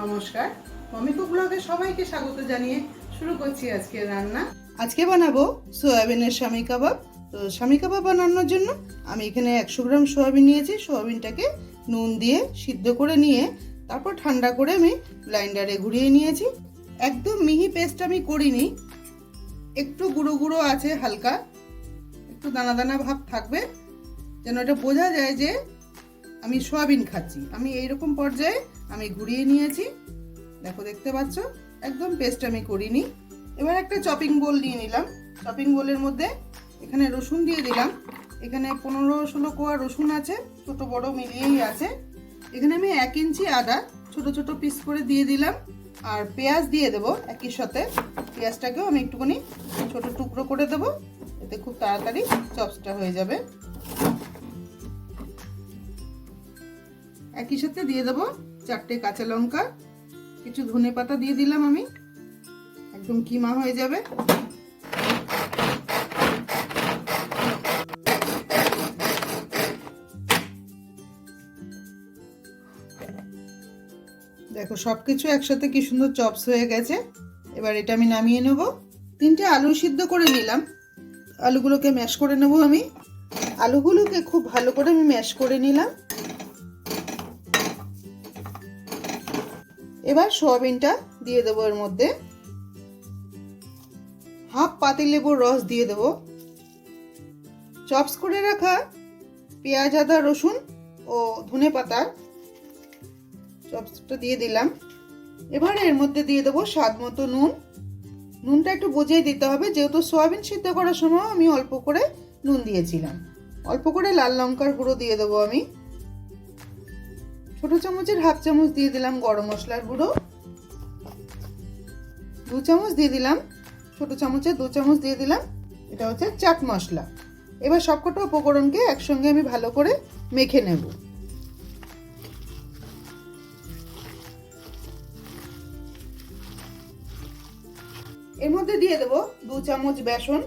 নমস্কার। মমিকো ব্লগে সবাইকে স্বাগত জানিয়ে শুরু করছি আজকে রান্না। আজকে বানাবো সয়াবিনের স্বামী কাবাব। তো স্বামী কাবাব বানানোর জন্য আমি এখানে একশো গ্রাম সয়াবিন নিয়েছি। সয়াবিনটাকে নুন দিয়ে সিদ্ধ করে নিয়ে তারপর ঠান্ডা করে আমি ব্লাইন্ডারে ঘুরিয়ে নিয়েছি। একদম মিহি পেস্ট আমি করিনি। একটু গুঁড়ো গুঁড়ো আছে হালকা। একটু দানা দানা ভাব থাকবে। যেন এটা বোঝা যায় যে আমি সয়াবিন খাচ্ছি। আমি এইরকম পর্যায়ে আমি ঘুরিয়ে নিয়েছি। দেখো, দেখতে পাচ্ছ? একদম পেস্ট আমি করিনি। এবার একটা চপিং বোল নিয়ে নিলাম। চপিং বোলের মধ্যে এখানে রসুন দিয়ে দিলাম। এখানে পনেরো ষোলো কোয়া রসুন আছে, ছোট বড় মিলিয়েই আছে। এখানে আমি এক ইঞ্চি আদা ছোট ছোট পিস করে দিয়ে দিলাম। আর পেঁয়াজ দিয়ে দেবো একই সাথে। পেঁয়াজটাকেও আমি একটুখানি ছোট টুকরো করে দেবো। এতে খুব তাড়াতাড়ি চপসটা হয়ে যাবে। একই সাথে দিয়ে দেবো চারটে কাঁচা লঙ্কা, কিছু ধনে পাতা দিয়ে দিলাম আমি। একদম কিমা হয়ে যাবে। দেখো সব কিছু একসাথে কি সুন্দর চপস হয়ে গেছে। এবার এটা আমি নামিয়ে নেব। তিনটে আলু সিদ্ধ করে নিলাম। আলুগুলোকে ম্যাশ করে নেব আমি। আলুগুলোকে খুব ভালো করে আমি ম্যাশ করে নিলাম। এবার সোয়াবিনটা দিয়ে দেবো এর মধ্যে। হাফ পাতি লেবুর রস দিয়ে দেবো। চপস করে রাখা পেঁয়াজ, আদা, রসুন ও ধনে পাতা চপসটা দিয়ে দিলাম। এবার এর মধ্যে দিয়ে দেবো স্বাদ মতো নুন। নুনটা একটু বুঝিয়ে দিতে হবে, যেহেতু সয়াবিন সিদ্ধ করার সময় আমি অল্প করে নুন দিয়েছিলাম। অল্প করে লাল লঙ্কার গুঁড়ো দিয়ে দেবো আমি। ছোট চামচের হাফ চামচ দিয়ে দিলাম গরম মশলার গুঁড়ো। দু চামচ দিয়ে দিলাম ছোট চামচের, দু চামচ দিয়ে দিলাম এটা হচ্ছে চাট মশলা। এবার সবকটা উপকরণকে একসঙ্গে আমি ভালো করে মেখে নেব। এর মধ্যে দিয়ে দেবো দু চামচ বেসন।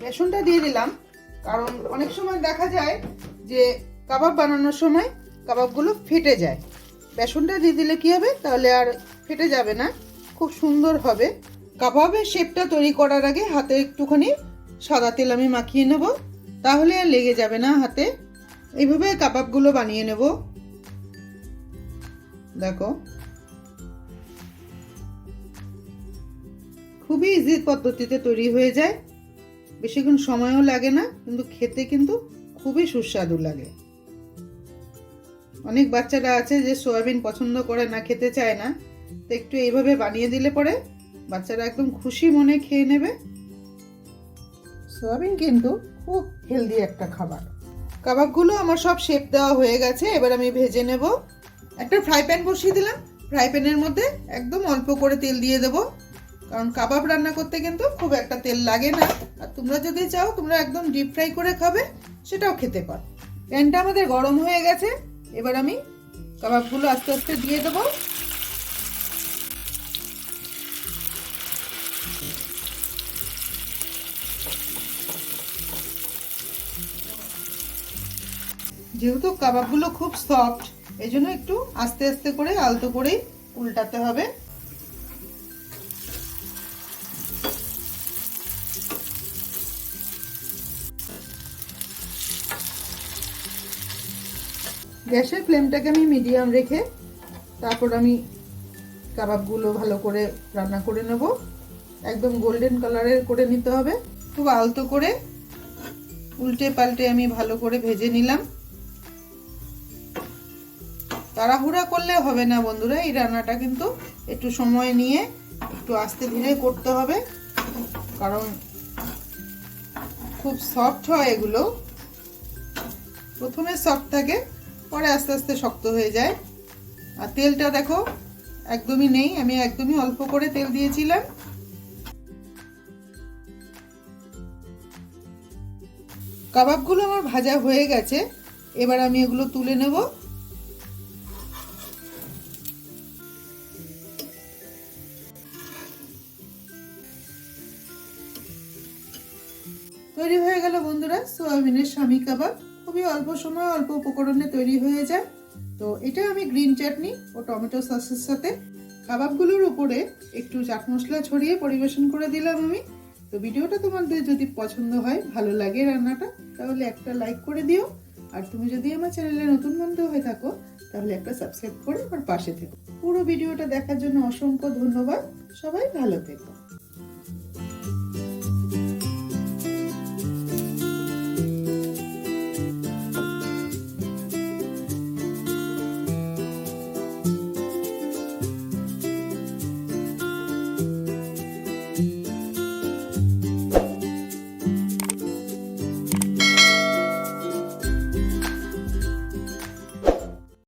বেসনটা দিয়ে দিলাম, কারণ অনেক সময় দেখা যায় যে কাবাব বানানোর সময় কাবাবগুলো ফেটে যায়। বেসনটা দিয়ে দিলে কি হবে? তাহলে আর ফেটে যাবে না। খুব সুন্দর হবে। কাবাবের শেপটা তৈরি করার আগে হাতে একটুখানি সাদা তেল আমি মাখিয়ে নেব। তাহলে আর লেগে যাবে না হাতে। এইভাবে কাবাবগুলো বানিয়ে নেব। দেখো। খুবই ইজি পদ্ধতিতে তৈরি হয়ে যায়। বেশিক্ষণ সময়ও লাগে না, কিন্তু খেতে কিন্তু খুবই সুস্বাদু লাগে। অনেক বাচ্চারা আছে যে সোয়াবিন পছন্দ করে না খেতে চায় না। তো একটু এইভাবে বানিয়ে দিলে পরে বাচ্চারা একদম খুশি মনে খেয়ে নেবে। সোয়াবিন কিন্তু খুব হেলদি একটা খাবার। কাবাবগুলো আমার সব শেপ দেওয়া হয়ে গেছে এবার আমি ভেজে নেব। একটা ফ্রাই প্যান বসিয়ে দিলাম। ফ্রাই প্যানের মধ্যে একদম অল্প করে তেল দিয়ে দেবো। কারণ কাবাব রান্না করতে কিন্তু খুব একটা তেল লাগে না। আর তোমরা যদি চাও তোমরা একদম ডিপ ফ্রাই করে খাবে সেটাও খেতে পারো। প্যানটা আমাদের গরম হয়ে গেছে। এবার আমি কাবাবগুলো আস্তে আস্তে দিয়ে দেবো। যেহেতু কাবাবগুলো খুব সফট এই জন্য একটু আস্তে আস্তে করে আলতো করেই উল্টাতে হবে। গ্যাসের ফ্লেমটাকে আমি মিডিয়াম রেখে তারপর আমি কাবাবগুলো ভালো করে রান্না করে নেব। একদম গোল্ডেন কালারের করে নিতে হবে। খুব আলতো করে উল্টে পাল্টে আমি ভালো করে ভেজে নিলাম। তাড়াহুড়া করলে হবে না বন্ধুরা, এই রান্নাটা কিন্তু একটু সময় নিয়ে একটু আস্তে ধীরে করতে হবে। কারণ খুব সফট হয় এগুলো। প্রথমে সফট থাকে পরে আস্তে আস্তে শক্ত হয়ে যায়। আর তেলটা দেখো, একদমই নেই, আমি একদমই অল্প করে তেল দিয়েছিলাম। কাবাবগুলো আমার ভাজা হয়ে গেছে, এবার আমি এগুলো তুলে নেব। তৈরি হয়ে গেল বন্ধুরা, সোয়াবিনের স্বামী কাবাব। খুবই অল্প সময় অল্প উপকরণে তৈরি হয়ে যায়। তো এটা আমি গ্রিন চাটনি ও টমেটো সসের সাথে। কাবাবগুলোর উপরে একটু চাট মশলা ছড়িয়ে পরিবেশন করে দিলাম আমি। তো ভিডিওটা তোমাদের যদি পছন্দ হয়, ভালো লাগে রান্নাটা, তাহলে একটা লাইক করে দিও। আর তুমি যদি আমার চ্যানেলে নতুন বন্ধু হয়ে থাকো, তাহলে একটা সাবস্ক্রাইব করে আমার পাশে থেকো। পুরো ভিডিওটা দেখার জন্য অসংখ্য ধন্যবাদ। সবাই ভালো থেকো।